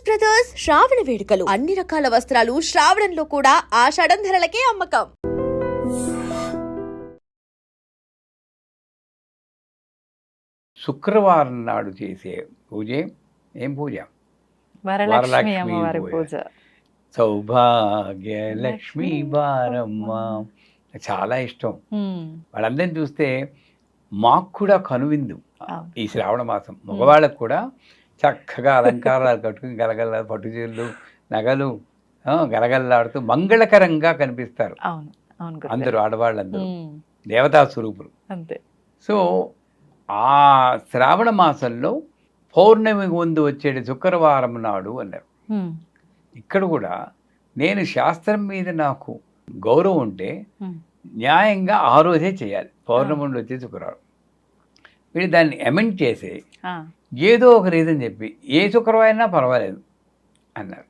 పోచస్ brothers శ్రావణ వేడుకలు. అన్ని రకాల వస్త్రాలు శ్రావణంలో కూడా ఆషాఢం ధరలకే అమ్మకం. శుక్రవారం నాడు చేసే పూజ ఏం పూజ? వరలక్ష్మి వరలక్ష్మి అమ్మవారి పూజ. పూజ. సౌభాగ్య లక్ష్మీ బారమ్మ చాలా ఇష్టం. వాళ్ళందరిని చూస్తే మాకు కూడా కనువిందు. ఈ శ్రావణ మాసం మగవాళ్ళకు కూడా చక్కగా అలంకారాలు కట్టుకుని గలగల పట్టుచీరలు నగలు గలగలలాడుతూ మంగళకరంగా కనిపిస్తారు. అందరూ ఆడవాళ్ళందరూ. దేవతా స్వరూపులు. అంతే. సో ఆ శ్రావణ మాసంలో పౌర్ణమి ముందు వచ్చేది శుక్రవారం నాడు అన్నారు. ఇక్కడ కూడా నేను శాస్త్రం మీద నాకు గౌరవం ఉంటే న్యాయంగా ఆ రోజే చేయాలి. పౌర్ణమి నుండి వచ్చే శుక్రవారం. వీళ్ళు దాన్ని అమెండ్ చేసి ఏదో ఒక రీజన్ చెప్పి ఏ శుక్రవారం అయినా పర్వాలేదు అన్నారు.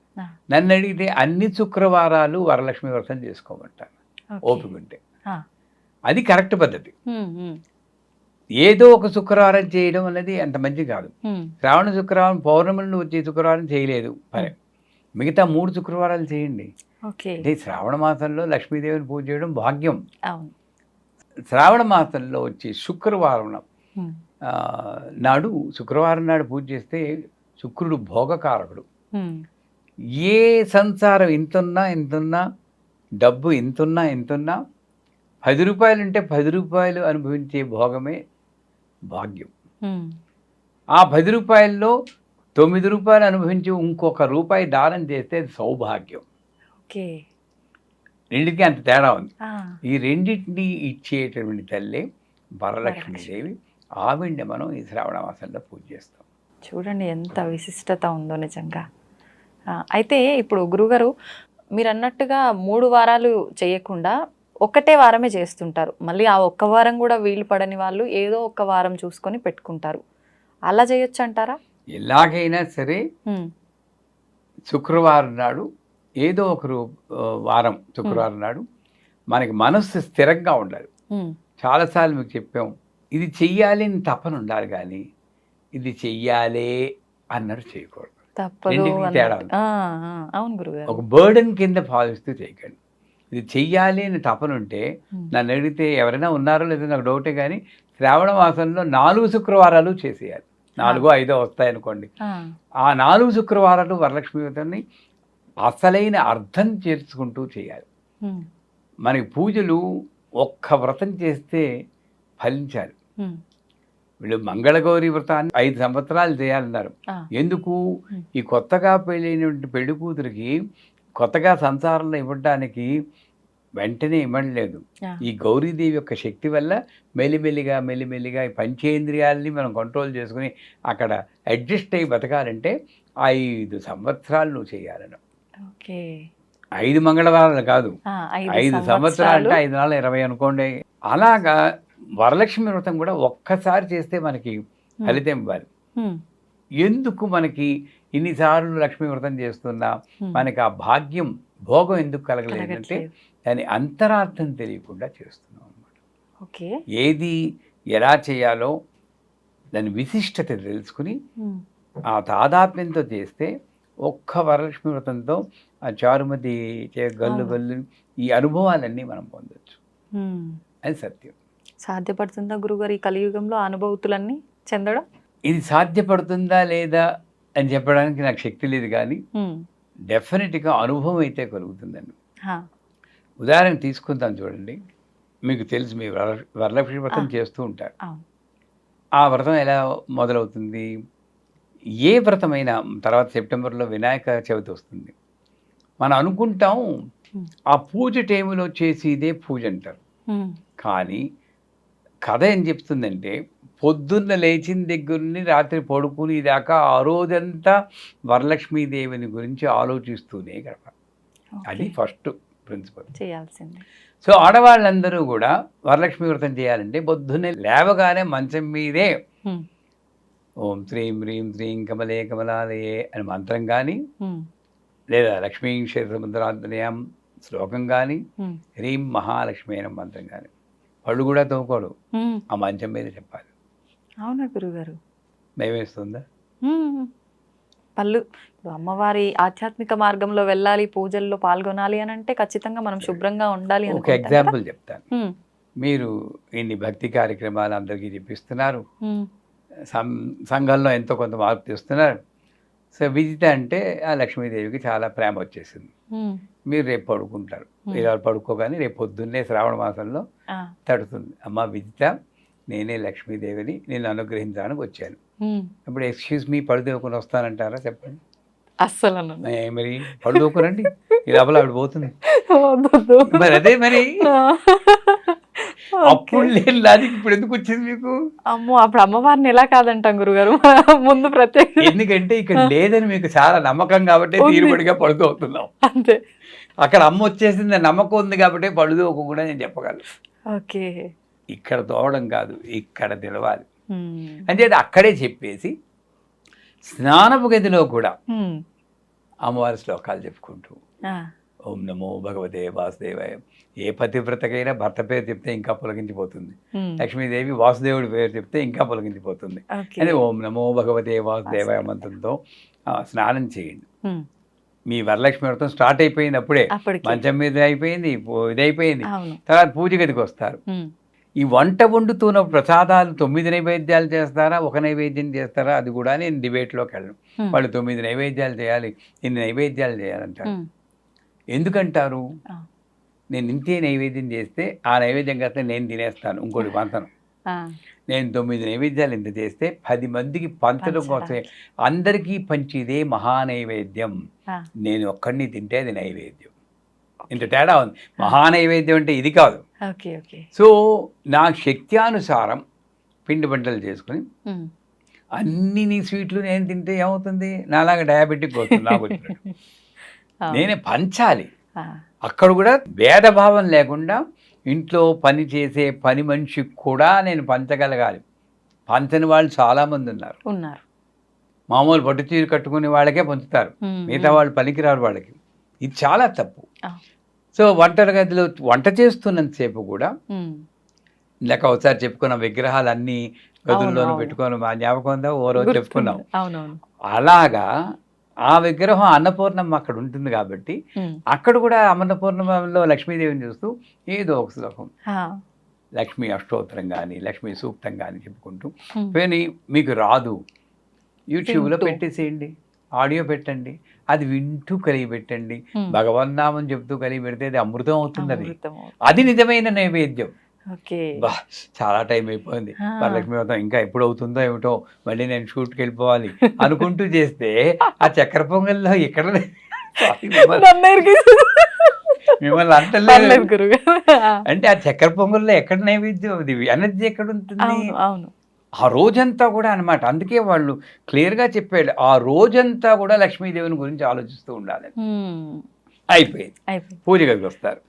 నన్ను అడిగితే అన్ని శుక్రవారాలు వరలక్ష్మి వ్రతం చేసుకోమంటాను ఓకే. ఓపిక ఉంటే. అది కరెక్ట్ పద్ధతి. ఏదో ఒక శుక్రవారం చేయడం అనేది అంత మంచి కాదు. శ్రావణ శుక్రవారం పౌర్ణమి నుండి వచ్చే శుక్రవారం చేయలేదు. సరే. మిగతా మూడు శుక్రవారాలు చేయండి. అంటే శ్రావణ మాసంలో లక్ష్మీదేవిని పూజ చేయడం భాగ్యం. శ్రావణ మాసంలో వచ్చే శుక్రవారం నాడు శుక్రవారం నాడు పూజ చేస్తే శుక్రుడు భోగకారకుడు. ఏ సంసారం ఇంతున్నా ఇంతున్నా డబ్బు ఇంతున్నా ఇంతున్నా పది రూపాయలు ఉంటే పది రూపాయలు అనుభవించే భోగమే భాగ్యం. ఆ పది రూపాయల్లో తొమ్మిది రూపాయలు అనుభవించి ఇంకొక రూపాయి దానం చేస్తే అది సౌభాగ్యం. ఓకే. రెండింటికి అంత తేడా ఉంది. ఈ రెండింటిని ఇచ్చేటటువంటి తల్లి వరలక్ష్మీదేవి. ఆవిడ్ని మనం ఈ శ్రావణ మాసంలో పూజ చేస్తాం. చూడండి ఎంత విశిష్టత ఉందో నిజంగా. అయితే ఇప్పుడు గురుగారు మీరు అన్నట్టుగా మూడు వారాలు చేయకుండా ఒక్కటే వారమే చేస్తుంటారు. మళ్ళీ ఆ ఒక్క వారం కూడా వీలు పడని వాళ్ళు ఏదో ఒక వారం చూసుకొని పెట్టుకుంటారు. అలా చేయొచ్చు అంటారా? ఎలాగైనా సరే శుక్రవారం నాడు ఏదో ఒక వారం శుక్రవారం నాడు మనకి మనస్సు స్థిరంగా ఉండాలి. చాలాసార్లు మీకు చెప్పాం. ఇది చెయ్యాలి అని తపన ఉండాలి కానీ ఇది చెయ్యాలే అన్నట్టు చేయకూడదు. రెండింటికి. తేడా అవును గురుగారు. ఒక బర్డెన్ కింద భావిస్తూ చేయకండి. ఇది చెయ్యాలి అని తపన ఉంటే నన్ను అడిగితే ఎవరైనా ఉన్నారో లేదో నాకు డౌటే కానీ శ్రావణ మాసంలో నాలుగు శుక్రవారాలు చేసేయాలి. నాలుగో ఐదో వస్తాయనుకోండి. ఆ, ఆ నాలుగు శుక్రవారాలు వరలక్ష్మి వ్రతాన్ని అసలైన అర్థం చేర్చుకుంటూ చేయాలి. మనకి పూజలు ఒక్క వ్రతం చేస్తే ఫలించాలి. వీళ్ళు మంగళగౌరి వ్రతాన్ని ఐదు సంవత్సరాలు చేయాలన్నారు. ఎందుకు. ఈ కొత్తగా పెళ్ళైనటువంటి పెళ్ళి కూతురికి కొత్తగా సంసారంలో ఇవ్వడానికి వెంటనే ఇవ్వలేదు ఈ గౌరీదేవి యొక్క శక్తి వల్ల మెల్లిమెల్లిగా మెల్లిమెల్లిగా ఈ పంచేంద్రియాలని మనం కంట్రోల్ చేసుకుని అక్కడ అడ్జస్ట్ అయ్యి బతకాలంటే ఐదు సంవత్సరాలు నువ్వు చేయాలను ఓకే. ఐదు మంగళవారాలు కాదు. ఐదు సంవత్సరాలు. అంటే ఐదు నాలుగు ఇరవై అనుకోండి. అలాగా వరలక్ష్మి వ్రతం కూడా ఒక్కసారి చేస్తే మనకి ఫలితం ఇవ్వాలి. ఎందుకు మనకి ఇన్నిసార్లు లక్ష్మీ వ్రతం చేస్తున్నా మనకి ఆ భాగ్యం భోగం ఎందుకు కలగలేదంటే. దాని అంతరార్థం తెలియకుండా చేస్తున్నాం అన్నమాట. ఓకే. ఏది ఎలా చేయాలో దాని విశిష్టత తెలుసుకుని ఆ తాదాత్మ్యంతో చేస్తే ఒక్క వరలక్ష్మి వ్రతంతో ఆ చారుమతి గల్లు. గల్లు ఈ అనుభవాలన్నీ మనం పొందొచ్చు. అది సత్యం. సాధ్యపడుతుందా గురుగారు ఈ కలియుగంలో ఆ అనుభూతులన్నీ చెందడం? ఇది సాధ్యపడుతుందా లేదా అని చెప్పడానికి నాకు శక్తి లేదు కానీ డెఫినెట్గా అనుభవం అయితే కలుగుతుందండి. ఉదాహరణ తీసుకుందాం చూడండి. మీకు తెలుసు మీ వర వరలక్ష్మి వ్రతం. చేస్తూ ఉంటారు. ఆ. వ్రతం ఎలా మొదలవుతుంది? ఏ వ్రతమైనా తర్వాత సెప్టెంబర్లో వినాయక చవితి వస్తుంది. మనం అనుకుంటాం. ఆ పూజ టైంలో చేసి ఇదే పూజ అంటారు. కానీ కథ ఏం చెప్తుందంటే పొద్దున్న లేచిన దగ్గర రాత్రి పడుకుని దాకా ఆ రోజంతా వరలక్ష్మీదేవిని గురించి ఆలోచిస్తూనే గడపాలి. ఓకే. అది ఫస్ట్ ప్రిన్సిపల్. చేయాల్సిందే. సో ఆడవాళ్ళందరూ కూడా వరలక్ష్మి వ్రతం చేయాలంటే పొద్దున్నే లేవగానే మంచం మీదే ఓం శ్రీం హ్రీం శ్రీం కమలే కమలాలయే అని మంత్రం కానీ లేదా లక్ష్మీ క్షేత్రముద్రాంతనయం శ్లోకం కానీ హ్రీం మహాలక్ష్మి అనే మంత్రం కానీ పళ్ళు కూడా ఉమ్. ఆ మంచం మీద చెప్పాలి. అవునా గురుగారు? భయమేస్తుందా? ఉమ్, పళ్ళు. ఇప్పుడు అమ్మవారి ఆధ్యాత్మిక మార్గంలో వెళ్ళాలి పూజల్లో పాల్గొనాలి అని అంటే ఖచ్చితంగా మనం శుభ్రంగా ఉండాలి ఒక? ఎగ్జాంపుల్ చెప్తాను. మీరు ఇన్ని భక్తి కార్యక్రమాలు అందరికీ చెప్పిస్తున్నారు. సంఘంలో ఎంతో కొంత మార్పు తెస్తున్నారు. సో విజిత అంటే ఆ లక్ష్మీదేవికి చాలా ప్రేమ వచ్చేసింది. మీరు రేపు పడుకుంటారు. ఇలా పడుకోగానే రేపు పొద్దున్నే శ్రావణ మాసంలో తడుతుంది. అమ్మ విజిత నేనే లక్ష్మీదేవిని నేను అనుగ్రహించడానికి వచ్చాను. ఇప్పుడు ఎక్స్క్యూజ్ మీ పడుదోకుని వస్తానంటారా చెప్పండి. అస్సలు మరి పడుదోకునండి ఈ లోపల ఆవిడ పోతుంది. మరి అదే మరి. అప్పుడు లేని లాజిక్ ఇప్పుడు ఎందుకు వచ్చింది మీకు? అమ్మో అప్పుడు అమ్మవారిని ఎలా కాదంటాం గురుగారు? ముందు ప్రత్యేక ఎందుకంటే ఇక్కడ లేదని మీకు చాలా నమ్మకం కాబట్టి. తీరుబడిగా పడుకోతున్నాం అంతే. అక్కడ అమ్మ వచ్చేసింది నమ్మకం ఉంది కాబట్టి పడుదోకు కూడా నేను చెప్పగలను. ఓకే. ఇక్కడ తోవడం కాదు ఇక్కడ తెలవాలి. అంటే అది అక్కడే చెప్పేసి స్నానపు గదిలో కూడా అమ్మవారి శ్లోకాలు చెప్పుకుంటూ ఓం నమో భగవతే వాసుదేవాయ. ఏ పతివ్రతకైనా భర్త పేరు చెప్తే ఇంకా పులకించిపోతుంది. ఉమ్, లక్ష్మీదేవి వాసుదేవుడి పేరు చెప్తే ఇంకా పులకించిపోతుంది. ఓకే. అదే ఓం నమో భగవతే వాసుదేవాయ మంత్రంతో స్నానం చేయండి. మీ వరలక్ష్మి వ్రతం స్టార్ట్ అయిపోయింది అప్పుడే మంచం మీద అయిపోయింది ఇది అయిపోయింది తర్వాత పూజ గదికి వస్తారు. ఈ వంట వండుతున్న ప్రసాదాలు తొమ్మిది నైవేద్యాలు చేస్తారా? ఒక నైవేద్యం చేస్తారా? అది కూడా నేను డిబేట్లోకి వెళ్ళను. వాళ్ళు తొమ్మిది నైవేద్యాలు చేయాలి ఇన్ని నైవేద్యాలు చేయాలంటారు? ఎందుకంటారు? నేను ఇంతే నైవేద్యం చేస్తే ఆ నైవేద్యం కాస్త నేను తినేస్తాను ఇంకోటి పంతను నేను తొమ్మిది నైవేద్యాలు ఇంత చేస్తే పది మందికి పంచడం కోసమే. అందరికీ పంచిదే మహానైవేద్యం. నేను ఒక్కడిని తింటే అది నైవేద్యం. ఇంత తేడా ఉంది. మహానైవేద్యం అంటే ఇది కాదు. సో నా శక్త్యానుసారం పిండి వంటలు చేసుకుని అన్ని నీ స్వీట్లు నేను తింటే ఏమవుతుంది? నాలాగా డయాబెటిక్ వస్తుంది నాకు. నేనే పంచాలి. అక్కడ కూడా భేదభావం లేకుండా ఇంట్లో పని చేసే పని మనిషికి కూడా నేను పంచగలగాలి. పంచని వాళ్ళు చాలామంది ఉన్నారు. ఉన్నారు. మామూలు పట్టు చీర కట్టుకునే వాళ్ళకే పంచుతారు. మిగతా వాళ్ళు పనికిరారు వాళ్ళకి. ఇది చాలా తప్పు. సో వంట గదిలో వంట చేస్తున్నంతసేపు కూడా ఇందాక ఒకసారి చెప్పుకున్న విగ్రహాలు అన్ని గదుల్లోనూ. పెట్టుకొని మా జ్ఞాపకం ఉందా? ఓ రోజు. చెప్పుకున్నాం. అలాగా ఆ విగ్రహం అన్నపూర్ణమ్మ అక్కడ ఉంటుంది కాబట్టి అక్కడ కూడా అన్నపూర్ణమలో లక్ష్మీదేవిని చూస్తూ ఏదో ఒక శ్లోకం. లక్ష్మీ అష్టోత్తరం కానీ లక్ష్మీ సూక్తం కానీ చెప్పుకుంటూ పోనీ మీకు రాదు. యూట్యూబ్లో. పెట్టేసేయండి. ఆడియో పెట్టండి. అది వింటూ కలిగి పెట్టండి. ఉమ్, భగవన్నామం చెప్తూ కలిగి పెడితే అది అమృతం అవుతుంది. అది. అది నిజమైన నైవేద్యం. బా చాలా టైం అయిపోయింది. వరలక్ష్మి వ్రతం ఇంకా ఎప్పుడు అవుతుందో ఏమిటో మళ్ళీ నేను షూట్కి వెళ్ళిపోవాలి అనుకుంటూ చేస్తే ఆ చక్కెర పొంగల్లో ఎక్కడ Sorry, మిమ్మల్ని- అంటలేదు. అంటే ఆ చక్కెర పొంగల్లో ఎక్కడ నైవేద్యం? అది ఎనర్జీ ఎక్కడ ఉంటుంది? అవును ఆ రోజంతా కూడా అన్నమాట. అందుకే వాళ్ళు క్లియర్గా చెప్పాడు. ఆ రోజంతా కూడా లక్ష్మీదేవిని గురించి ఆలోచిస్తూ ఉండాలి అయిపోయింది. పూజ గదికి వస్తారు.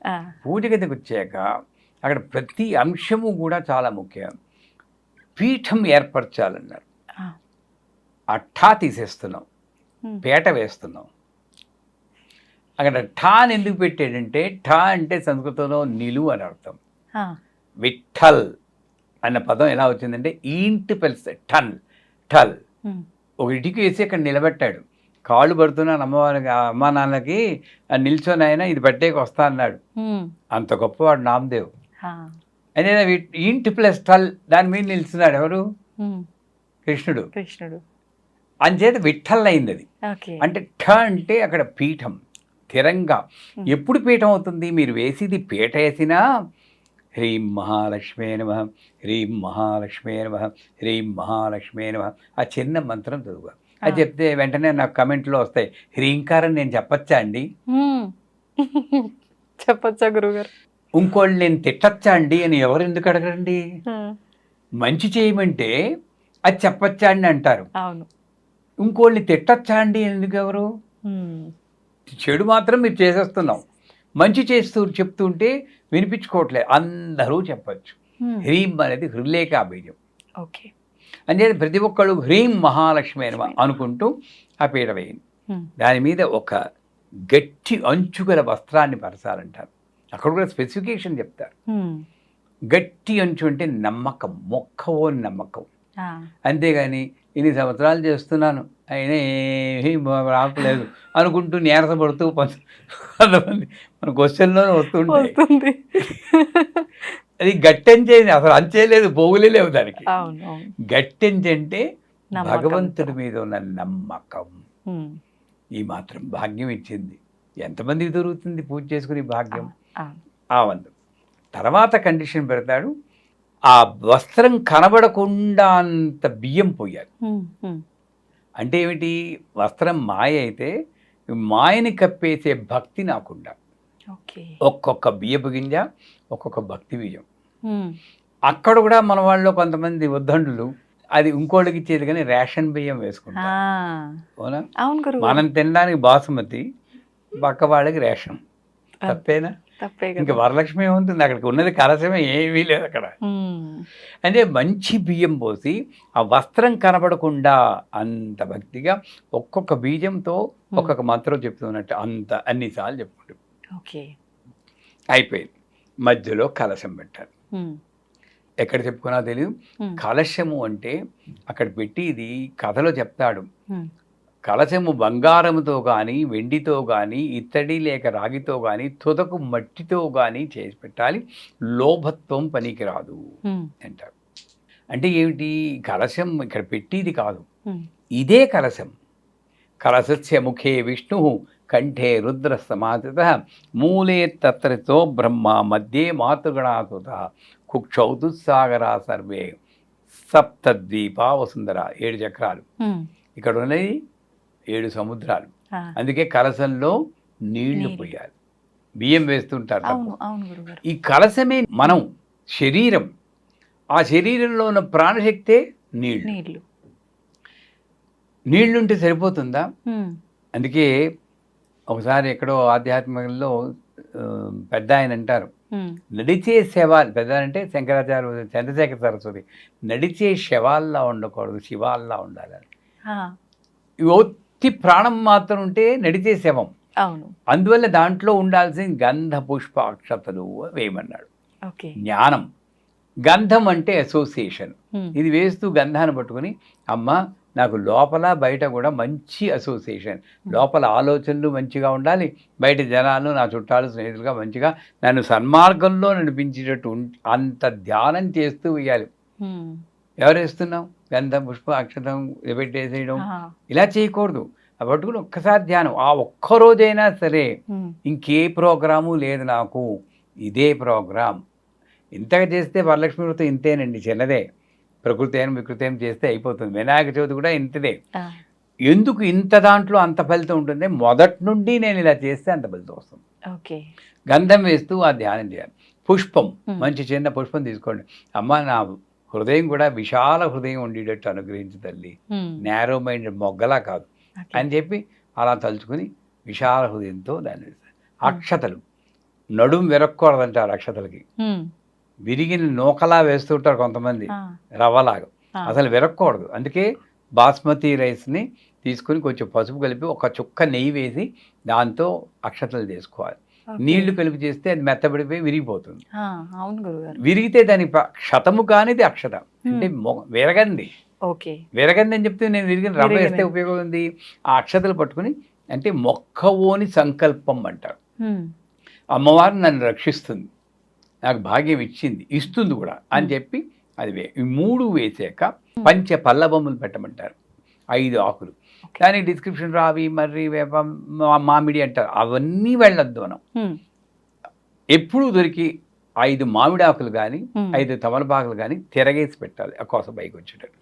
పూజ గదికి వచ్చాక అక్కడ ప్రతి అంశము కూడా చాలా ముఖ్యం. పీఠం ఏర్పరచాలన్నారు. ఠా తీసేస్తున్నాం. పీట వేస్తున్నాం. అక్కడ ఠా అని ఎందుకు పెట్టాడంటే ఠా అంటే సంస్కృతంలో నిలువు అని అర్థం. విఠల్ అన్న పదం ఎలా వచ్చిందంటే ఈంటి పెలిస్తే టన్ టల్ ఉమ్, ఒక ఇటుక వేసి అక్కడ నిలబెట్టాడు. కాళ్ళు పడుతున్నాను అమ్మవారికి అమ్మా నాన్నకి నిల్చొని ఆయన ఇది పెట్టేకి వస్తా అన్నాడు. అంత గొప్పవాడు నామదేవ్. అదే ఇంటి ప్లస్ టల్ దాని మీద నిలుస్తున్నాడు ఎవరు? కృష్ణుడు. కృష్ణుడు. అంచేత విఠల్ అయింది అది. అంటే ఠ అంటే అక్కడ పీఠం స్థిరంగా. ఎప్పుడు పీఠం అవుతుంది? మీరు వేసేది పీట వేసినా హ్రీం మహాలక్ష్మే నమ హ్రీం మహాలక్ష్మే నమ హ్రీం మహాలక్ష్మే నమ. ఆ చిన్న మంత్రం చదువు అది. చెప్తే వెంటనే నాకు కమెంట్లో వస్తాయి. హ్రీంకారం నేను చెప్పచ్చా అండి. చెప్పొచ్చా గురుగారు ఇంకోళ్ళు నేను తిట్టచ్చా అండి అని ఎవరు ఎందుకు అడగరండి? మంచి చేయమంటే అది చెప్పచ్చా అండి అంటారు. ఇంకోళ్ళని తిట్టచ్చా అండి ఎందుకు ఎవరు? చెడు మాత్రం మీరు చేసేస్తున్నాం. మంచి చేస్తూ చెప్తుంటే వినిపించుకోవట్లేదు. అందరూ చెప్పచ్చు. హ్రీం అనేది హృలేఖ బీజం ఓకే. అంటే ప్రతి ఒక్కళ్ళు హ్రీం మహాలక్ష్మి అని అనుకుంటూ ఆ పీట వేయండి. దాని మీద ఒక గట్టి అంచుగల వస్త్రాన్ని పరచాలంటారు. అక్కడ కూడా స్పెసిఫికేషన్ చెప్తారు. గట్టి అంచు అంటే నమ్మకం మొక్కవోని నమ్మకం. అంతేగాని ఇన్ని సంవత్సరాలు చేస్తున్నాను అయినా ఏమీ రావట్లేదు అనుకుంటూ నీరసపడుతూ కొంత- కొంతమంది మన క్వశ్చన్లోనే వస్తుంటాయి. వస్తుంది. అది గట్టెంచేది అసలు అంచేలేదు పోగులే లేవు దానికి. అవును అవును గట్టెంచి అంటే నమ్మకంతో. భగవంతుడి మీద ఉన్న నమ్మకం. ఈ మాత్రం భాగ్యం ఇచ్చింది. ఎంతమందికి దొరుకుతుంది పూజ చేసుకుని భాగ్యం? ఆ, వంద. తర్వాత కండిషన్ పెడతాడు ఆ వస్త్రం కనబడకుండా అంత బియ్యం పోయాలి. అంటే ఏమిటి? వస్త్రం మాయ అయితే మాయని కప్పేసే భక్తి నాకుండా ఒక్కొక్క బియ్యపు గింజ ఒక్కొక్క భక్తి బియ్యం. అక్కడ కూడా మన వాళ్ళు కొంతమంది ఉద్దండులు అది ఇంకోళ్ళకి ఇచ్చేది కానీ రేషన్ బియ్యం అవునా? గురువు. మనం తినడానికి బాసుమతి పక్క వాళ్ళకి రేషన్. తప్పేనా? తప్పే ఇంకా వరలక్ష్మి ఏముంటుంది? అక్కడికి ఉన్నది కలసమే ఏమీ లేదు అక్కడ. అంటే మంచి బియ్యం పోసి ఆ వస్త్రం కనబడకుండా అంత భక్తిగా ఒక్కొక్క బీజంతో ఒక్కొక్క మంత్రం చెప్తున్నట్టు అంత అన్నిసార్లు చెప్పుకుంటాం. ఓకే. అయిపోయింది. మధ్యలో కలశం పెట్టాలి. ఉమ్, ఎక్కడ చెప్పుకున్నా తెలియదు కలశము అంటే అక్కడ పెట్టి ఇది కథలో చెప్తాడు. కలశము బంగారముతో కానీ వెండితో కానీ ఇత్తడి లేక రాగితో కానీ తుదకు మట్టితో కానీ చేసి పెట్టాలి. లోభత్వం పనికిరాదు అంటారు. అంటే ఏమిటి? కలశం ఇక్కడ పెట్టిది కాదు. ఇదే కలశం. కలశస్య ముఖే విష్ణు కంఠే రుద్ర సమాధిత మూలే తత్రతో బ్రహ్మ మధ్యే మాతృగణాసుత కుక్షౌతు సాగరా సర్వే సప్తద్వీపా వసుంధర ఏడు చక్రాలు. ఇక్కడ ఉన్నది ఏడు సముద్రాలు. అందుకే కలశంలో నీళ్ళు నీళ్ళు. పోయాలి. బియ్యం వేస్తుంటారు ఈ కలశమే మనం శరీరం. ఆ శరీరంలో ఉన్న ప్రాణశక్తే నీళ్ళు. నీళ్ళు నీళ్ళుంటే సరిపోతుందా? అందుకే ఒకసారి ఎక్కడో ఆధ్యాత్మికంలో పెద్ద ఆయన అంటారు. నడిచే శవాలు పెద్ద అంటే శంకరాచార్య చంద్రశేఖర సరస్వతి. నడిచే శవాల్లా ఉండకూడదు శివాల్లా ఉండాలని. ఒత్తి ప్రాణం మాత్రం ఉంటే నడిచే శవం. అవును. అందువల్ల దాంట్లో ఉండాల్సిన గంధ పుష్ప అక్షతలు వేయమన్నాడు. ఓకే. జ్ఞానం. గంధం అంటే అసోసియేషన్. ఇది వేస్తూ గంధాన్ని పట్టుకుని అమ్మ నాకు లోపల బయట కూడా మంచి అసోసియేషన్. లోపల ఆలోచనలు మంచిగా ఉండాలి. బయట జనాలు నా చుట్టాలు స్నేహితులుగా మంచిగా నన్ను సన్మార్గంలో నడిపించేటట్టు అంత ధ్యానం చేస్తూ వేయాలి ఎవరు వేస్తున్నాం గంధం పుష్ప అక్షతం పెట్టేసేయడం ఇలా చేయకూడదు. పట్టుకుని ఒక్కసారి ధ్యానం. ఆ ఒక్క రోజైనా సరే ఇంకే ప్రోగ్రాము లేదు నాకు. ఇదే ప్రోగ్రాం. ఇంతగా చేస్తే వరలక్ష్మి వ్రతం ఇంతేనండి చిన్నదే. ప్రకృతి అయిన వికృతి అయిన చేస్తే అయిపోతుంది. వినాయక చవితి కూడా ఇంతదే. ఎందుకు ఇంత దాంట్లో అంత ఫలితం ఉంటుంది మొదటి నుండి నేను ఇలా చేస్తే అంత ఫలితం వస్తుంది. ఓకే. గంధం వేస్తూ ఆ ధ్యానం చేయాలి. పుష్పం. మంచి చిన్న పుష్పం తీసుకోండి. అమ్మ నా హృదయం కూడా విశాల హృదయం ఉండేటట్టు అనుగ్రహించు తల్లి. నేరో మైండ్ మొగ్గలా కాదు. అని చెప్పి అలా తలుచుకుని విశాల హృదయంతో దాన్ని. అక్షతలు. నడుం విరక్కూడదంటారు అక్షతలకి. విరిగిన నూకలా వేస్తుంటారు కొంతమంది. ఆ, రవ్వలాగా. అసలు విరక్కూడదు. అందుకే బాస్మతి రైస్ని తీసుకుని కొంచెం పసుపు కలిపి ఒక చుక్క నెయ్యి వేసి దాంతో అక్షతలు చేసుకోవాలి. నీళ్ళు కలిపి చేస్తే అది మెత్తబడిపోయి విరిగిపోతుంది. ఆ, అవును గురుగారు. విరిగితే దాని క్షతము కానిది అక్షత. అంటే విరగంది. ఓకే. విరగంది అని చెప్తే నేను విరిగిన రవ్వ వేస్తే. ఉపయోగం ఉంది? ఆ అక్షతలు పట్టుకుని అంటే మొక్కవోని సంకల్పం అంటారు. అమ్మవారు నన్ను రక్షిస్తుంది. నాకు భాగ్యం ఇచ్చింది ఇస్తుంది కూడా అని చెప్పి అది మూడు వేసాక పంచ పల్లబొమ్మలు పెట్టమంటారు. ఐదు ఆకులు. దానికి డిస్క్రిప్షన్ రావి మర్రి వేప మా- మామిడి అంటారు. అవన్నీ వెళ్ళొద్దు మనం. ఎప్పుడు దొరికి ఐదు మామిడి ఆకులు కానీ ఐదు తమలపాకులు కానీ తిరగేసి పెట్టాలి ఆ కోస పైకి వచ్చేటట్టు.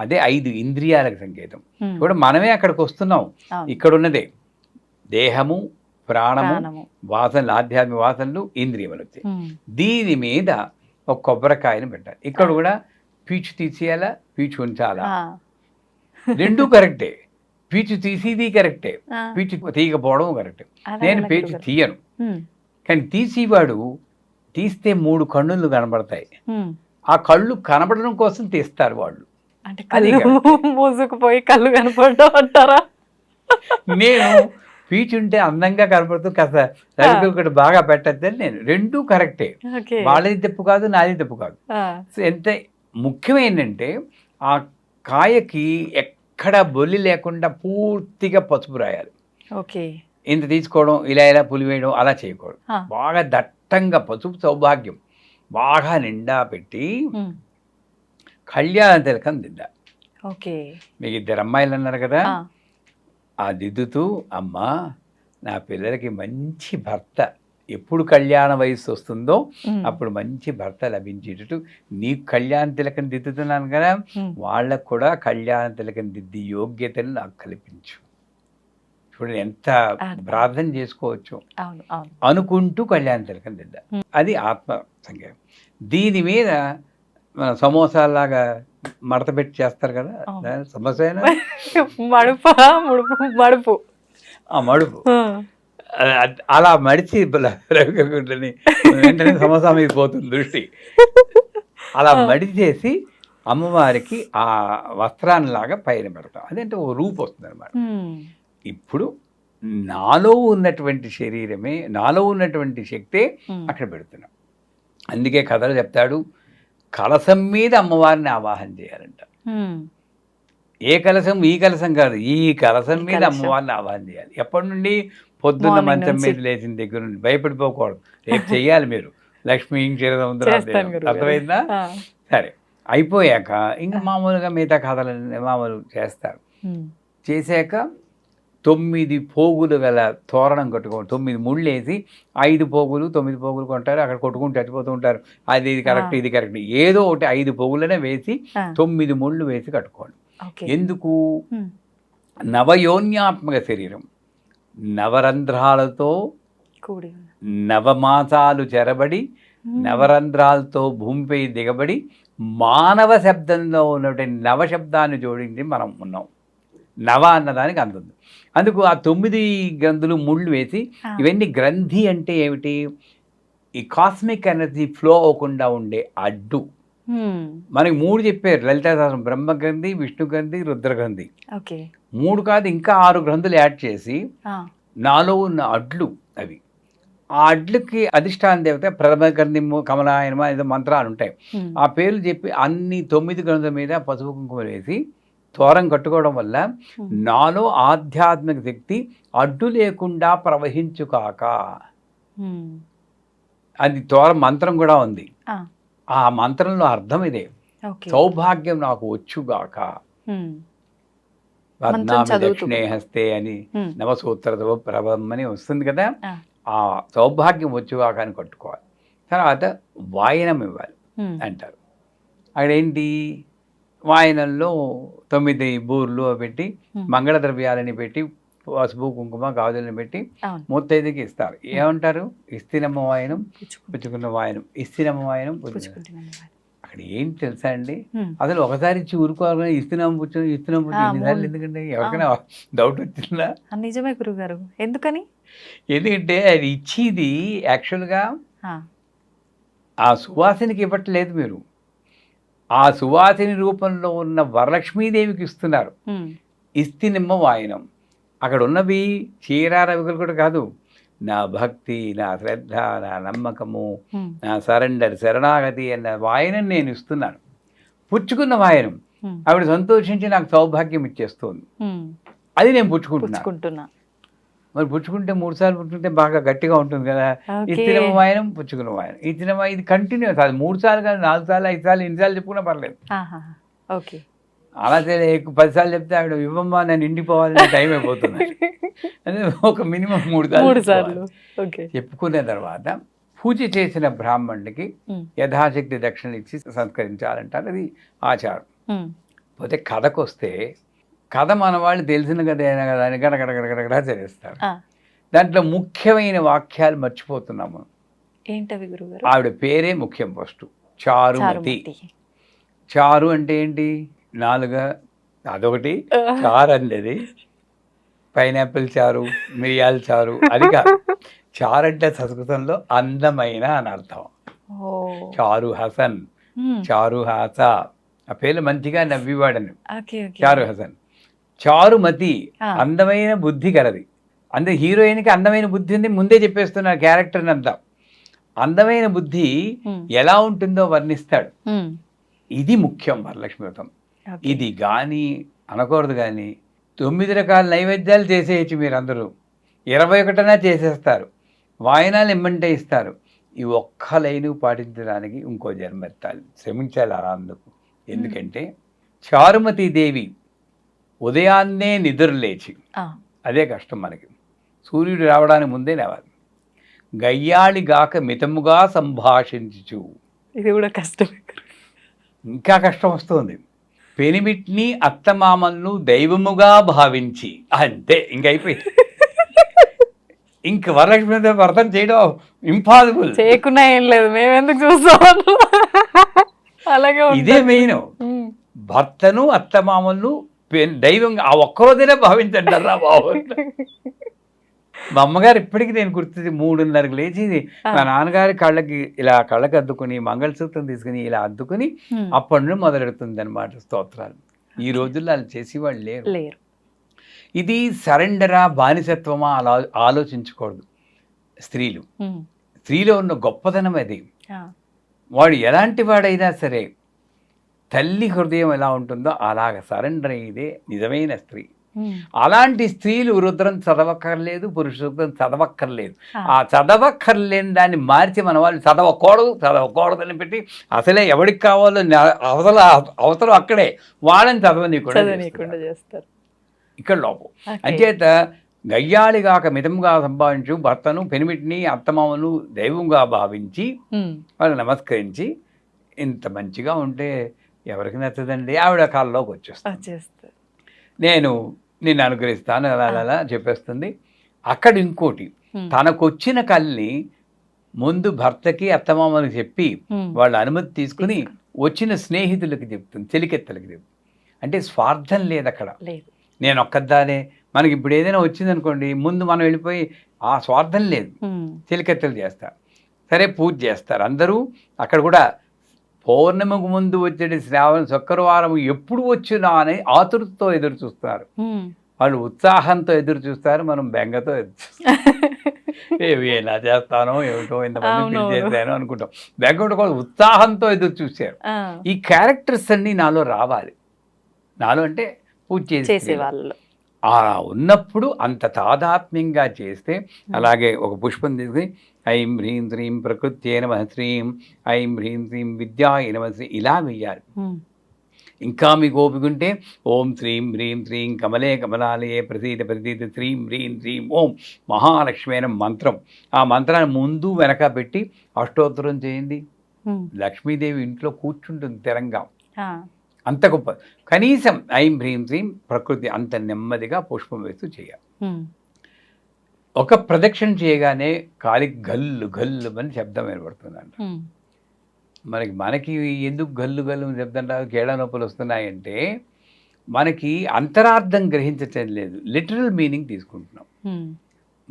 అదే ఐదు ఇంద్రియాలకు సంకేతం. కూడా మనమే అక్కడికి వస్తున్నాం. ఇక్కడ ఉన్నదే దేహము ప్రాణము వాసనలు ఆధ్యాత్మిక వాసనలు ఇంద్రియములు వచ్చాయి దీని మీద ఒక కొబ్బరికాయని పెట్టాలి. ఇక్కడ కూడా పీచు తీసేయాలా పీచు ఉంచాలా? రెండూ కరెక్టే. పీచు తీసేది కరెక్టే. పీచు తీయకపోవడం కరెక్టే. నేను పీచు? తీయను. కానీ తీసేవాడు తీస్తే మూడు కన్నులు కనబడతాయి. ఆ కళ్ళు కనబడడం కోసం తీస్తారు వాళ్ళు. అంటే కళ్ళు మూసుకుపోయి కళ్ళు కనపడడం అంటారా? నేను పీచు ఉంటే అందంగా కనపడుతూ కాస్త రవికి ఒకటి బాగా పెట్టద్దని నేను. రెండూ కరెక్టే. వాళ్ళది తప్పు కాదు నాది తప్పు కాదు. ఎంత ముఖ్యం ఏంటంటే ఆ కాయకి ఎక్కడ బొల్లి లేకుండా పూర్తిగా పసుపు రాయాలి. ఓకే. ఇంత తీసుకోవడం ఇలా ఇలా పులివేయడం అలా చేయకూడదు. బాగా దట్టంగా పసుపు సౌభాగ్యం. బాగా నిండా పెట్టి కళ్యాణ తిలకం దిద్దా ఓకే. మీకు ఇద్దరు అమ్మాయిలు అన్నారు కదా? ఆ దిద్దుతూ అమ్మా నా పిల్లలకి మంచి భర్త. ఎప్పుడు కళ్యాణ వయస్సు వస్తుందో అప్పుడు మంచి భర్త లభించేటట్టు నీకు కళ్యాణ తిలకం దిద్దుతున్నాను కదా వాళ్ళకు కూడా కళ్యాణ తిలకం దిద్ది యోగ్యతను నాకు కల్పించు. చూడండి ఎంత. ప్రార్థన చేసుకోవచ్చు. అనుకుంటూ కళ్యాణ తిలకం దిద్దా. అది ఆత్మ సంఖ్య దీని మీద మన సమోసాలాగా మడత పెట్టి చేస్తారు కదా సమోసా మడుపు ముడుపు మడుపు. ఆ మడుపు. అలా మడిచి రవికుంటని వెంటనే సమోసా మీద పోతుంది దృష్టి. అలా మడిచేసి అమ్మవారికి ఆ వస్త్రాన్ని లాగా పైన పెడతాం. అదంటే ఓ రూపు వస్తుంది అనమాట ఇప్పుడు నాలో ఉన్నటువంటి శరీరమే నాలో ఉన్నటువంటి శక్తే అక్కడ పెడుతున్నాం. అందుకే కథలు చెప్తాడు కలసం మీద అమ్మవారిని ఆవాహన చేయాలంట. ఏ కలసం ఈ కలసం కాదు ఈ కలసం మీద. అమ్మవారిని ఆవాహన చేయాలి. ఎప్పటి నుండి? పొద్దున్న మంచం. మీద లేచిన దగ్గర నుండి భయపడిపోకూడదు. రేపు చెయ్యాలి మీరు. లక్ష్మీ గురుగారు. అర్థమైందా? సరే. అయిపోయాక ఇంకా మామూలుగా మిగతా కథలన్నీ మామూలు చేస్తారు. చేశాక తొమ్మిది పోగులు గల తోరణం కట్టుకోండి తొమ్మిది ముళ్ళు వేసి ఐదు పోగులు తొమ్మిది పోగులు కొంటారు. అక్కడ కొట్టుకుంటూ చచ్చిపోతూ ఉంటారు. అది ఇది కరెక్ట్. ఇది కరెక్ట్. ఏదో ఒకటి ఐదు పోగులనే వేసి తొమ్మిది ముళ్ళు వేసి కట్టుకోండి ఎందుకు? నవయోన్యాత్మక శరీరం. నవరంధ్రాలతో కూడి. నవమాసాలు చెరబడి నవరంధ్రాలతో భూమిపై దిగబడి మానవ శబ్దంలో ఉన్నటువంటి నవ శబ్దాన్ని జోడించి మనం ఉన్నాం. నవ అన్నదానికి అందుంది అందుకు ఆ తొమ్మిది గ్రంథులు ముళ్ళు వేసి ఇవన్నీ గ్రంథి అంటే ఏమిటి? ఈ కాస్మిక్ ఎనర్జీ ఫ్లో అవ్వకుండా ఉండే అడ్డు. మనకి మూడు చెప్పారు. లలితా సహస్రం బ్రహ్మగ్రంథి విష్ణు గ్రంథి రుద్రగ్రంథి. ఓకే. మూడు కాదు ఇంకా ఆరు గ్రంథులు యాడ్ చేసి నాలో ఉన్న అడ్లు అవి. ఆ అడ్లకి అధిష్టాన దేవత ప్రథమ గ్రంథిము కమలాయనమ ఏదో మంత్రాలు ఉంటాయి. ఆ పేర్లు చెప్పి అన్ని తొమ్మిది గ్రంథుల మీద పసుపు కుంకుమ వేసి తోరం కట్టుకోవడం వల్ల నాలో ఆధ్యాత్మిక శక్తి అడ్డు లేకుండా ప్రవహించుకాక అది తోర మంత్రం కూడా ఉంది. ఆ, మంత్రంలో అర్థం ఇదే. సౌభాగ్యం నాకు వచ్చుగాక. పద్నామి చదువుతూ. దక్షిణే హస్తే అని నవసూత్రతో ప్రభం అని వస్తుంది కదా. ఆ, సౌభాగ్యం వచ్చుగాక అని కట్టుకోవాలి. తర్వాత వాయనం ఇవ్వాలి అంటారు. అక్కడ ఏంటి వాయనంలో తొమ్మిది బూర్లు పెట్టి మంగళ ద్రవ్యాలని పెట్టి పసుపు కుంకుమ గాజులను పెట్టి ముత్తైదుకి ఇస్తారు. ఏమంటారు? ఇస్తినమ్మ వాయనం పుచ్చుకు- పుచ్చుకున్న వాయనం. ఇస్తినమ్మ వాయనం ఇవాళ. అక్కడ ఏం తెలుసా అండి? అసలు ఒకసారి ఇచ్చి ఊరుకోవాలి ఇస్తున్నాం పుచ్చు ఇస్తున్నాం ఎన్నిసార్లు మూడు. ఎందుకంటే ఎవరికైనా డౌట్ వచ్చిందా? నిజమే గురుగారు ఎందుకని? ఎందుకంటే అది ఇచ్చేది యాక్చువల్గా ఆ, సువాసినికి ఇవ్వట్లేదు మీరు. ఆ సువాసిని రూపంలో ఉన్న వరలక్ష్మీదేవికి ఇస్తున్నారు. ఇస్తినిమ్మ వాయనం. అక్కడ ఉన్నవి చీరారవికలు కూడా కాదు. నా భక్తి నా శ్రద్ధ నా నమ్మకము నా సరెండర్ శరణాగతి అన్న వాయనం నేను ఇస్తున్నాను. పుచ్చుకున్న వాయనం. ఆవిడ సంతోషించి నాకు సౌభాగ్యం ఇచ్చేస్తుంది. అది నేను పుచ్చుకుంటున్నాను పుచ్చుకుంటున్నా. మరి పుచ్చుకుంటే మూడు సార్లు పుచ్చుకుంటే బాగా గట్టిగా ఉంటుంది కదా. ఇచ్చిన వాయనం పుచ్చుకున్న వాయనం. ఇచ్చిన ఇది కంటిన్యూస్ అది మూడు సార్లు కాదు నాలుగు సార్లు ఐదు సార్లు ఎన్నిసార్లు చెప్పుకున్నా పర్లేదు. ఓకే. అలా తెలియ ఎక్కువ పదిసార్లు చెప్తే ఆవిడ ఇవ్వమ్మా నేను ఇండిపోవాలని టైం అయిపోతుంది. ఒక మినిమం మూడు సార్లు మూడు. సార్లు. చెప్పుకున్న తర్వాత పూజ చేసిన బ్రాహ్మణుడికి యథాశక్తి దక్షిణ ఇచ్చి సంస్కరించాలంటారు. అది ఆచారం. పోతే కథకు వస్తే కథ మన వాళ్ళు తెలిసిన కథ అయినా కదా అని గడగడగడగడగడా చదివేస్తారు ఆ, దాంట్లో ముఖ్యమైన వాక్యాలు మర్చిపోతున్నాము ఏంటవి గురుగారు? ఆవిడ పేరే ముఖ్యం ఫస్ట్. చారుమతి. చారు అంటే ఏంటి? నాలుగా అదొకటి చారు అనేది పైనాపిల్ చారు మిరియాల చారు అది కాదు. చారు అంటే సంస్కృతంలో అందమైన అని అర్థం. చారు హసన్ చారు హాస. ఆ పేర్లు మంచిగా నవ్వివాడని. చారు హసన్. చారుమతి. అందమైన బుద్ధి కలది. అంటే హీరోయిన్కి అందమైన బుద్ధి ఉంది ముందే చెప్పేస్తున్నారు క్యారెక్టర్ని అంతా. అందమైన బుద్ధి ఎలా ఉంటుందో వర్ణిస్తాడు. ఇది ముఖ్యం వరలక్ష్మి వ్రతం. ఇది కానీ అనకూడదు కానీ తొమ్మిది రకాల నైవేద్యాలు చేసేయచ్చు మీరందరూ. ఇరవై ఒకటనా చేసేస్తారు. వాయనాలు ఇమ్మంటే ఇస్తారు. ఈ ఒక్క లైను పాటించడానికి ఇంకో జన్మ ఎత్తాలి. శ్రమించాలి అలా అందుకు ఎందుకంటే చారుమతి దేవి ఉదయాన్నే నిద్రలేచి అదే కష్టం మనకి. సూర్యుడు రావడానికి ముందే లేవాలి. గయ్యాళి గాక మితముగా సంభాషించు ఇది కూడా కష్టమే. ఇంకా కష్టం వస్తుంది. పెనిమిట్ని అత్తమామలను దైవముగా భావించి. అంతే ఇంక అయిపోయింది. ఇంక వరలక్ష్మి వ్రతం చేయడం ఇంపాసిబుల్ చేయకుండా ఏం లేదు మేము ఎందుకు చూస్తాం అలాగే. ఇదే మెయిన్. భర్తను అత్తమామలను పె- దైవంగా ఆ ఒక్కరోజునే భావించండి రా బాబు. మా అమ్మగారు ఇప్పటికీ నేను గుర్తు మూడున్నరకు లేచి మా నాన్నగారి కళ్ళకి ఇలా కళ్ళకి అద్దుకుని మంగళసూత్రం తీసుకుని ఇలా అద్దుకుని. అప్పటి నుండి మొదలెడుతుంది అనమాట స్తోత్రాలు. ఈ రోజుల్లో అలా చేసేవాళ్ళు లేరు. లేరు. ఇది సరెండరా బానిసత్వమా అలా ఆలోచించకూడదు స్త్రీలు. స్త్రీలో ఉన్న గొప్పతనం అది. వాడు ఎలాంటి వాడైనా సరే తల్లి హృదయం ఎలా ఉంటుందో అలాగ సరెండర్ అయ్యేదే నిజమైన స్త్రీ. అలాంటి స్త్రీలు రుద్రం చదవక్కర్లేదు పురుషోత్తం చదవక్కర్లేదు ఆ. చదవక్కర్లేని దాన్ని మార్చి మన వాళ్ళు చదవకూడదు చదవకూడదు అని పెట్టి అసలే ఎవరికి కావాలో అవతల అవసరం అక్కడే వాళ్ళని చదవనీయకుండా. చేస్తారు ఇక్కడ లోపం. అంచేత గయ్యాళిగాక మితంగా సంభావించు భర్తను పెనిమిటిని అత్తమామను దైవంగా భావించి. వాళ్ళు నమస్కరించి ఇంత మంచిగా ఉంటే ఎవరికి నచ్చదండి ఆవిడ కాళ్ళలోకి వచ్చేస్తుంది వచ్చేస్తారు నేను అనుగ్రహిస్తాను అలా అలా చెప్పేస్తుంది. అక్కడ ఇంకోటి. తనకొచ్చిన కల్ని ముందు భర్తకి అత్తమామకి చెప్పి. వాళ్ళ అనుమతి తీసుకుని వచ్చిన స్నేహితులకి చెప్తుంది చెలికెత్తలకి చెప్తుంది. అంటే స్వార్థం లేదు అక్కడ. నేను ఒక్కదానే మనకి ఇప్పుడు ఏదైనా వచ్చిందనుకోండి ముందు మనం వెళ్ళిపోయి ఆ స్వార్థం లేదు. చిలికెత్తలు చేస్తారు. సరే పూజ చేస్తారు అందరూ. అక్కడ కూడా పౌర్ణమికి ముందు వచ్చే శ్రావణ శుక్రవారం ఎప్పుడు వచ్చినా అని ఆతురతతో ఎదురు చూస్తారు. వాళ్ళు ఉత్సాహంతో ఎదురు చూస్తారు మనం బెంగతో ఎదురు చూస్తాం. ఏవి ఎలా చేస్తానో ఏమిటో ఇంతమంది. చేశాను అనుకుంటాం. బెంగ కూడా ఉత్సాహంతో ఎదురు చూశారు. ఈ క్యారెక్టర్స్ అన్నీ నాలో రావాలి. నాలో అంటే పూజ చేసే. వాళ్ళు ఆ ఉన్నప్పుడు అంత తాదాత్మ్యంగా చేస్తే అలాగే ఒక పుష్పం తీసుకుని ఐం హ్రీం శ్రీం ప్రకృత్యే నమ శ్రీం ఐం హ్రీం శ్రీం విద్యాయ నమ శ్రీ ఇలా వెయ్యాలి. ఇంకా మీకు ఓపిక ఉంటే ఓం శ్రీం హ్రీం శ్రీం కమలే కమలాలయే ప్రసీద ప్రసీద శ్రీం హ్రీం శ్రీం ఓం మహాలక్ష్మి అనే మంత్రం ఆ మంత్రాన్ని ముందు వెనక పెట్టి అష్టోత్తరం చేయండి. లక్ష్మీదేవి ఇంట్లో కూర్చుంటుంది తెరంగా అంత గొప్ప కనీసం ఐం హ్రీం శ్రీం ప్రకృతి అంత నెమ్మదిగా పుష్పం వేస్తూ చేయాలి. ఒక ప్రదక్షిణ చేయగానే కాలి గల్లు గల్లు అని శబ్దం ఏర్పడుతుందంట. మనకి మనకి ఎందుకు గల్లు గల్లు అని శబ్దం రాదు కేళ నొప్పులు వస్తున్నాయంటే మనకి అంతరార్థం గ్రహించటం లేదు లిటరల్ మీనింగ్ తీసుకుంటున్నాం.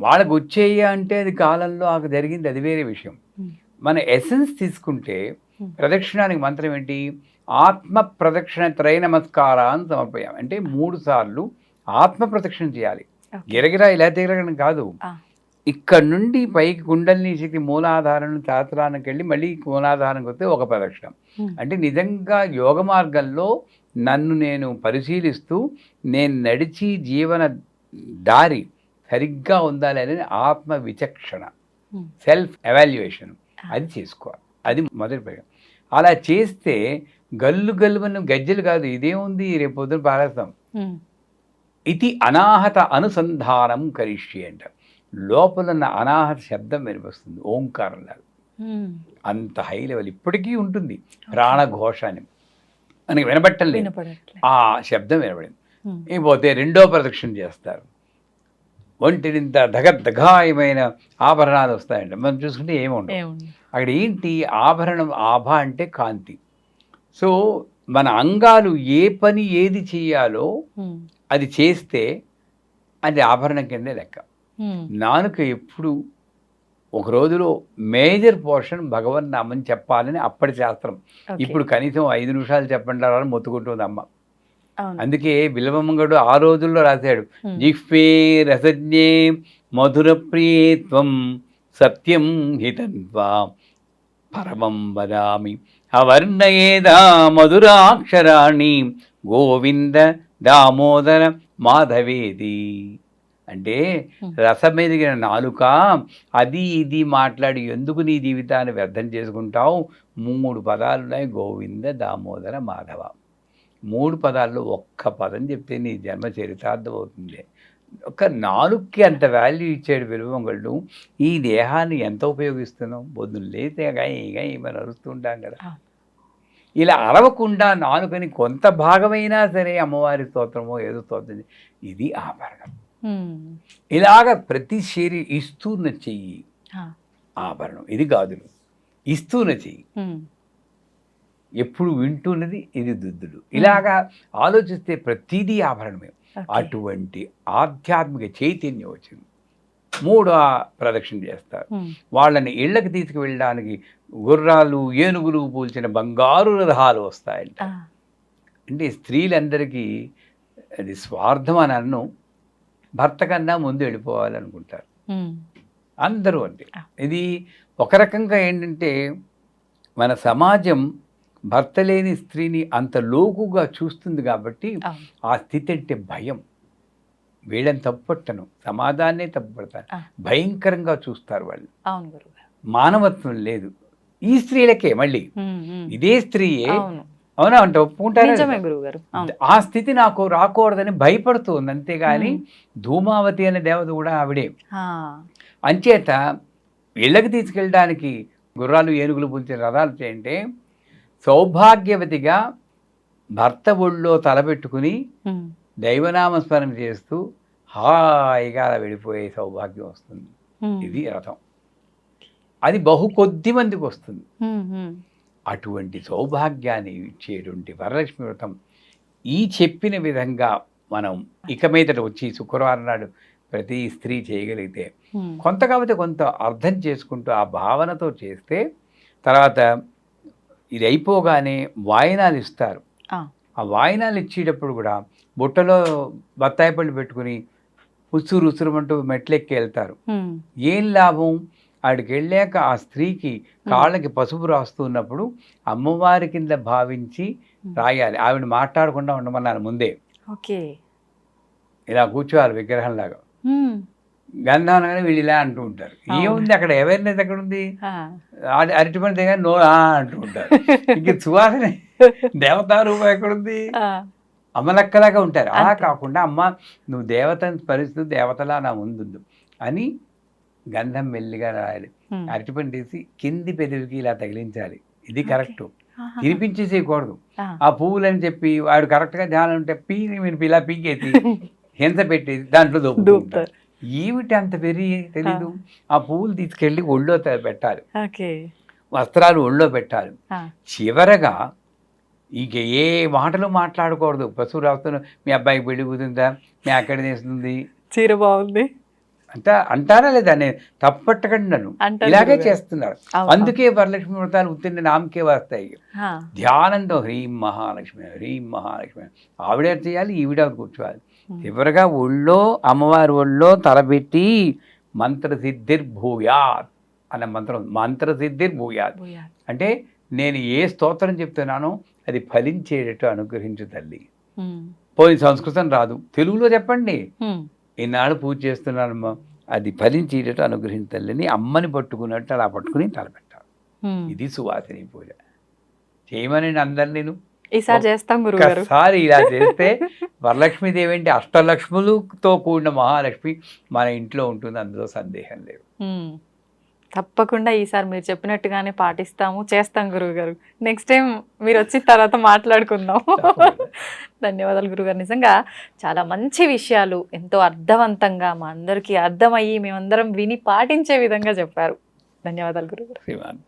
వాళ్ళకి వచ్చేయ అంటే అది కాలంలో ఆకు జరిగింది అది వేరే విషయం. మన ఎసెన్స్ తీసుకుంటే. ప్రదక్షిణానికి మంత్రం ఏంటి ఆత్మ ప్రదక్షిణ త్రయ నమస్కారాన్ని సమర్పయాం అంటే మూడు సార్లు ఆత్మ ప్రదక్షిణ చేయాలి గిరగిరా ఇలా తిరగడం కాదు. ఇక్కడ నుండి పైకి కుండలిని శక్తి మూలాధారం శాస్త్రానికి వెళ్ళి మళ్ళీ మూలాధారానికి వస్తే ఒక ప్రదక్షిణ. అంటే నిజంగా యోగ మార్గంలో నన్ను నేను పరిశీలిస్తూ నేను నడిచి జీవన దారి సరిగ్గా ఉండాలి అనేది ఆత్మ విచక్షణ. సెల్ఫ్ ఎవాల్యుయేషన్ అది చేసుకోవాలి. అది మొదటి ప్రయోగం అలా చేస్తే గల్లు గల్లు గజ్జలు కాదు ఇదేముంది రేపు పొద్దున పారేస్తాం. ఇది అనాహత అనుసంధానం కరిష్యే అంట లోపల ఉన్న అనాహత శబ్దం వినిపిస్తుంది ఓంకారం లాగా ఉమ్. అంత హై లెవెల్ ఇప్పటికీ ఉంటుంది ప్రాణఘోష అని మనకి వినబట్టం లేదు ఆ శబ్దం వినబడింది. ఇకపోతే రెండో ప్రదక్షిణ చేస్తారు ఒంటినింత దగద్దగాయమైన ఆభరణాలు వస్తాయంట। మనం చూసుకుంటే ఏముండవు। అక్కడ ఏంటి? ఆభరణం ఆభ అంటే కాంతి. సో మన అంగాలు ఏ పని ఏది చేయాలో. అది చేస్తే అది ఆభరణం కిందే లెక్క. నానుక ఎప్పుడు ఒక రోజులో మేజర్ పోర్షన్ భగవన్ నామని చెప్పాలని అప్పటి శాస్త్రం. ఇప్పుడు కనీసం ఐదు నిమిషాలు చెప్పండి అని మొత్తుకుంటుంది అమ్మ అందుకే బిల్వమంగడు ఆ రోజుల్లో రాశాడు. జిహ్వే రసజ్ఞే మధుర ప్రియత్వం సత్యం హితన్వా పరమం వదామి అవర్ణయేదా మధురాక్షరాణి గోవింద దామోదర మాధవేది. అంటే రసమెదిగిన నాలుక అది ఇది మాట్లాడి ఎందుకు నీ జీవితాన్ని వ్యర్థం చేసుకుంటావు? మూడు పదాలు ఉన్నాయి గోవింద దామోదర మాధవ. మూడు పదాల్లో ఒక్క పదం చెప్తే నీ జన్మ చరితార్థం అవుతుంది ఒక నాలుగుకి అంత వాల్యూ ఇచ్చాడు విలువంగళ్ళు ఈ దేహాన్ని ఎంత ఉపయోగిస్తున్నాం బొద్దులు లేతే ఏమైనా అరుస్తుంటాం కదా. ఇలా అరవకుండా నాలుకని కొంత భాగమైనా సరే అమ్మవారి స్తోత్రమో ఏదో స్తోత్రం ఇది ఆభరణం. ఇలాగ ప్రతి శరీ ఇస్తూన చెయ్యి. ఆభరణం ఇది గాజులు ఇస్తూన చెయ్యి. ఎప్పుడు వింటున్నది ఇది దుద్దులు ఇలాగా ఆలోచిస్తే ప్రతిదీ ఆభరణమే. అటువంటి ఆధ్యాత్మిక చైతన్యం వచ్చింది మూడు ఆ ప్రదక్షిణ చేస్తారు. వాళ్ళని ఇళ్ళకి తీసుకువెళ్ళడానికి గుర్రాలు ఏనుగులు పూల్చిన బంగారు రథాలు వస్తాయంట. అంటే స్త్రీలందరికీ అది స్వార్థం అని అన్ను భర్త కన్నా ముందు వెళ్ళిపోవాలనుకుంటారు. అందరూ అంతే. ఇది ఒక రకంగా ఏంటంటే మన సమాజం భర్త లేని స్త్రీని అంత లోకుగా చూస్తుంది కాబట్టి. ఆ స్థితి అంటే భయం వీళ్ళని తప్పుపట్టను సమాజాన్నే తప్పుపడతారు. భయంకరంగా చూస్తారు వాళ్ళు మానవత్వం లేదు ఈ స్త్రీలకే మళ్ళీ. ఇదే స్త్రీయే అవును అంటే ఒప్పుకుంటారా ఆ స్థితి నాకు రాకూడదని భయపడుతుంది అంతేగాని. ధూమావతి అనే దేవత కూడా ఆవిడే. అంచేత ఇళ్ళకి తీసుకెళ్ళడానికి గుర్రాలు ఏనుగులు పులిచిన రథాలు చేయంటే సౌభాగ్యవతిగా భర్త ఒళ్ళో తలపెట్టుకుని. దైవనామస్మరణ చేస్తూ హాయిగా అలా వెళ్ళిపోయే సౌభాగ్యం వస్తుంది. ఇది రథం అది బహు కొద్ది మందికి వస్తుంది. అటువంటి సౌభాగ్యాన్ని ఇచ్చేటువంటి వరలక్ష్మి వ్రతం ఈ చెప్పిన విధంగా మనం ఇక మీదట వచ్చి శుక్రవారం నాడు ప్రతి స్త్రీ చేయగలిగితే. కొంత కాకపోతే కొంత అర్థం చేసుకుంటూ ఆ భావనతో చేస్తే తర్వాత ఇది అయిపోగానే వాయినాలు ఇస్తారు ఆ. వాయినాలు ఇచ్చేటప్పుడు కూడా బుట్టలో బత్తాయి పళ్ళు పెట్టుకుని ఉసురు ఉసురుమంటూ మెట్లెక్కి వెళ్తారు. ఏం లాభం ఆడికి వెళ్ళాక ఆ స్త్రీకి కాళ్ళకి పసుపు రాస్తున్నప్పుడు అమ్మవారి కింద భావించి రాయాలి. ఆవిడ మాట్లాడకుండా ఉండమన్నాను ముందే. ఓకే. ఇలా కూర్చోవాలి విగ్రహంలాగా. ఉమ్. గంధం అనగానే వీళ్ళు ఇలా అంటూ ఉంటారు. ఏముంది అక్కడ? అవేర్నెస్ ఎక్కడ ఉంది. అరటి- అరటిపండు దగ్గర నో అంటూ ఉంటారు. ఇంక సువాసన దేవతా రూపం ఎక్కడుంది. అమ్మలక్కలాగా ఉంటారు. అలా. కాకుండా అమ్మ నువ్వు దేవతని స్మరిస్తూ దేవతలా నా ముందు అని గంధం మెల్లిగా రాయాలి. అరటిపండు తీసి కింది పెదవికి ఇలా తగిలించాలి. ఇది. కరెక్ట్. తినిపించేసేయకూడదు ఆ. ఆ పువ్వులని చెప్పి వాడు కరెక్ట్గా ధ్యానం ఉంటే పీని మీరు ఇలా పీకేసి హింస పెట్టేది దాంట్లో దూపుతారు. ఏమిటి అంత పెరి తెలీదు. ఆ. పువ్వులు తీసుకెళ్ళి ఒళ్ళో పెట్టాలి. వస్త్రాలు ఒళ్ళో పెట్టాలి. చివరగా ఇక ఏ మాటలు మాట్లాడకూడదు. పశువు రాస్తున్న మీ అబ్బాయికి పెళ్ళి కుదిరిందా? మీ అక్కడ చేస్తుంది చీర బాగుంది. అంట అంటారా లేదా నేను తప్పట్టకండి నన్ను ఇలాగే. చేస్తున్నారు. అందుకే వరలక్ష్మి వ్రతాలు ఉత్తిన నామకే వస్తాయి. ధ్యానంతో హ్రీం మహాలక్ష్మి హ్రీం మహాలక్ష్మి ఆవిడ చేయాలి ఈవిడ కూర్చోవాలి. చివరగా ఒళ్ళో అమ్మవారి ఒళ్ళో తలపెట్టి మంత్రసిద్ధిర్భూయాత్ అనే మంత్రం మంత్రసిద్ధిర్భూయాత్. అంటే నేను ఏ స్తోత్రం చెప్తున్నానో అది ఫలించేటట్టు అనుగ్రహించు తల్లి. పోయి సంస్కృతం రాదు తెలుగులో చెప్పండి. ఈనాడు పూజ చేస్తున్నానమ్మా అది ఫలించేటట్టు అనుగ్రహించు తల్లిని అమ్మని పట్టుకున్నట్టు అలా పట్టుకుని తలపెట్టాలి. ఇది సువాసిని పూజ. చేయమని అందరు నేను ఈసారి చేస్తాం ఒక్కసారి ఇలా చేస్తే వరలక్ష్మీదేవి అంటే అష్టలక్ష్ములతో కూడిన మహాలక్ష్మి మన ఇంట్లో ఉంటుంది అందులో సందేహం లేదు. తప్పకుండా ఈసారి మీరు చెప్పినట్టుగానే పాటిస్తాము. చేస్తాం గురువు గారు నెక్స్ట్ టైం మీరు వచ్చిన తర్వాత మాట్లాడుకుందాం. ధన్యవాదాలు గురుగారు నిజంగా చాలా మంచి విషయాలు ఎంతో అర్థవంతంగా మా అందరికీ అర్థమయ్యి మేమందరం విని పాటించే విధంగా చెప్పారు. ధన్యవాదాలు గురుగారు